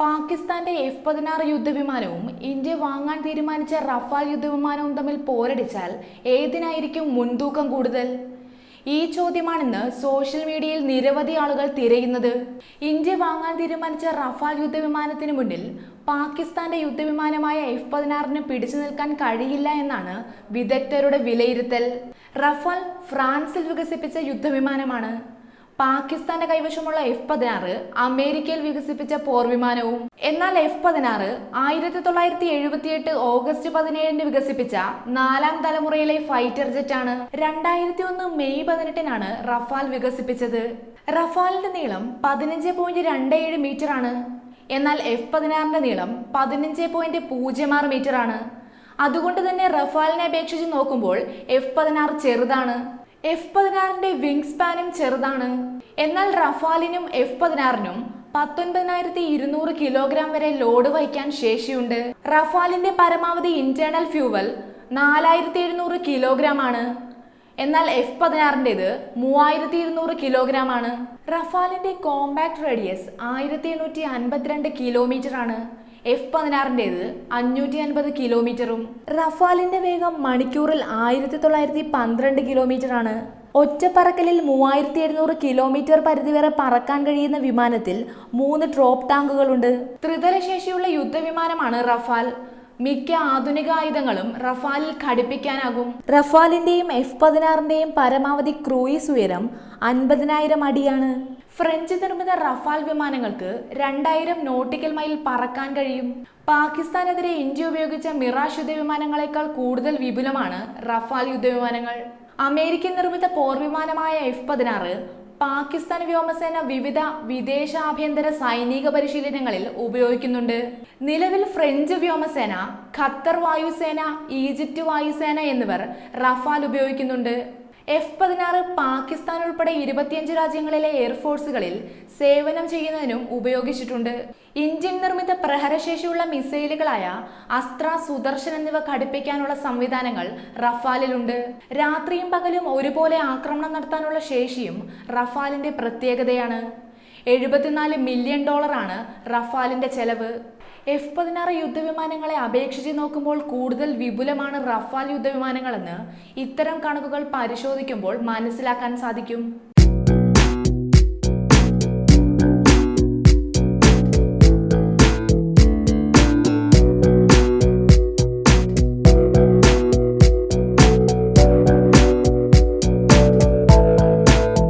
പാകിസ്ഥാന്റെ എഫ് പതിനാറ് യുദ്ധവിമാനവും ഇന്ത്യ വാങ്ങാൻ തീരുമാനിച്ച റഫാൽ യുദ്ധവിമാനവും തമ്മിൽ പോരടിച്ചാൽ ഏതിനായിരിക്കും മുൻതൂക്കം കൂടുതൽ? ഈ ചോദ്യമാണിന്ന് സോഷ്യൽ മീഡിയയിൽ നിരവധി ആളുകൾ തിരയുന്നത്. ഇന്ത്യ വാങ്ങാൻ തീരുമാനിച്ച റഫാൽ യുദ്ധവിമാനത്തിന് മുന്നിൽ പാകിസ്ഥാന്റെ യുദ്ധവിമാനമായ എഫ് പതിനാറിന് പിടിച്ചു നിൽക്കാൻ കഴിയില്ല എന്നാണ് വിദഗ്ധരുടെ വിലയിരുത്തൽ. റഫാൽ ഫ്രാൻസിൽ വികസിപ്പിച്ച യുദ്ധവിമാനമാണ്. പാകിസ്ഥാന്റെ കൈവശമുള്ള എഫ് പതിനാറ് അമേരിക്കയിൽ വികസിപ്പിച്ച പോർവിമാനവും. എന്നാൽ എഫ് പതിനാറ് ആയിരത്തി തൊള്ളായിരത്തി എഴുപത്തിയെട്ട് ഓഗസ്റ്റ് പതിനേഴിന് വികസിപ്പിച്ച നാലാം തലമുറയിലെ ഫൈറ്റർ ജെറ്റ് ആണ് രണ്ടായിരത്തി ഒന്ന് മെയ് പതിനെട്ടിനാണ് റഫാൽ വികസിപ്പിച്ചത്. റഫാലിന്റെ നീളം പതിനഞ്ച് പോയിന്റ് രണ്ട് ഏഴ് മീറ്റർ ആണ് എന്നാൽ എഫ് പതിനാറിന്റെ നീളം പതിനഞ്ച് പോയിന്റ് പൂജ്യം ആറ് മീറ്റർ ആണ് അതുകൊണ്ട് തന്നെ റഫാലിനെ അപേക്ഷിച്ച് നോക്കുമ്പോൾ എഫ് പതിനാറ് ചെറുതാണ്. എഫ് പതിനാറിന്റെ വിങ് സ്പാനും ചെറുതാണ്. എന്നാൽ റഫാലിനും എഫ് പതിനാറിനും പത്തൊൻപതിനായിരത്തി ഇരുന്നൂറ് കിലോഗ്രാം വരെ ലോഡ് വഹിക്കാൻ ശേഷിയുണ്ട്. റഫാലിന്റെ പരമാവധി ഇന്റേണൽ ഫ്യൂവൽ നാലായിരത്തി എഴുന്നൂറ് കിലോഗ്രാം ആണ്. എന്നാൽ എഫ് പതിനാറിന്റെത് മൂവായിരത്തി ഇരുന്നൂറ് കിലോഗ്രാം ആണ്. റഫാലിന്റെ കോമ്പാക്ട് റേഡിയസ് ആയിരത്തി എണ്ണൂറ്റി അൻപത്തിരണ്ട് കിലോമീറ്റർ ആണ്. എഫ് പതിനാറിന്റേത് അഞ്ഞൂറ്റി അൻപത് കിലോമീറ്ററും റഫാലിന്റെ വേഗം മണിക്കൂറിൽ ആയിരത്തി തൊള്ളായിരത്തി പന്ത്രണ്ട് കിലോമീറ്റർ ആണ്. ഒറ്റപ്പറക്കലിൽ മൂവായിരത്തി എഴുന്നൂറ് കിലോമീറ്റർ പരിധി വരെ പറക്കാൻ കഴിയുന്ന വിമാനത്തിൽ മൂന്ന് ഡ്രോപ്പ് ടാങ്കുകളുണ്ട് ത്രിതല ശേഷിയുള്ള യുദ്ധവിമാനമാണ് റഫാൽ. മിക്ക ആധുനിക ആയുധങ്ങളും റഫാലിൽ ഘടിപ്പിക്കാനാകും. റഫാലിന്റെയും എഫ് പതിനാറിന്റെയും പരമാവധി ക്രൂയിസ് ഉയരം അൻപതിനായിരം അടിയാണ്. ഫ്രഞ്ച് നിർമ്മിത റഫാൽ വിമാനങ്ങൾക്ക് രണ്ടായിരം നോട്ടിക്കൽ മൈൽ പറക്കാൻ കഴിയും. പാകിസ്ഥാനെതിരെ ഇന്ത്യ ഉപയോഗിച്ച മിറാഷ് യുദ്ധവിമാനങ്ങളെക്കാൾ കൂടുതൽ വിപുലമാണ് റഫാൽ യുദ്ധവിമാനങ്ങൾ. അമേരിക്കൻ നിർമ്മിത പോർവിമാനമായ എഫ് പതിനാറ് പാകിസ്ഥാൻ വ്യോമസേന വിവിധ വിദേശ ആഭ്യന്തര സൈനിക പരിശീലനങ്ങളിൽ ഉപയോഗിക്കുന്നുണ്ട്. നിലവിൽ ഫ്രഞ്ച് വ്യോമസേന ഖത്തർ വായുസേന ഈജിപ്റ്റ് വായുസേന എന്നിവർ റഫാൽ ഉപയോഗിക്കുന്നുണ്ട്. എഫ് പതിനാറ് പാകിസ്ഥാൻ ഉൾപ്പെടെ ഇരുപത്തിയഞ്ച് രാജ്യങ്ങളിലെ എയർഫോഴ്സുകളിൽ സേവനം ചെയ്യുന്നതിനും ഉപയോഗിച്ചിട്ടുണ്ട്. ഇന്ത്യൻ നിർമ്മിത പ്രഹരശേഷിയുള്ള മിസൈലുകളായ അസ്ത്ര സുദർശൻ എന്നിവ ഘടിപ്പിക്കാനുള്ള സംവിധാനങ്ങൾ റഫാലിലുണ്ട്. രാത്രിയും പകലും ഒരുപോലെ ആക്രമണം നടത്താനുള്ള ശേഷിയും റഫാലിന്റെ പ്രത്യേകതയാണ്. എഴുപത്തിനാല് മില്യൺ ഡോളറാണ് റഫാലിന്റെ ചെലവ്. എഫ് പതിനാറ് യുദ്ധവിമാനങ്ങളെ അപേക്ഷിച്ച് നോക്കുമ്പോൾ കൂടുതൽ വിപുലമാണ് റഫാൽ യുദ്ധവിമാനങ്ങളെന്ന് ഇത്തരം കണക്കുകൾ പരിശോധിക്കുമ്പോൾ മനസ്സിലാക്കാൻ സാധിക്കും.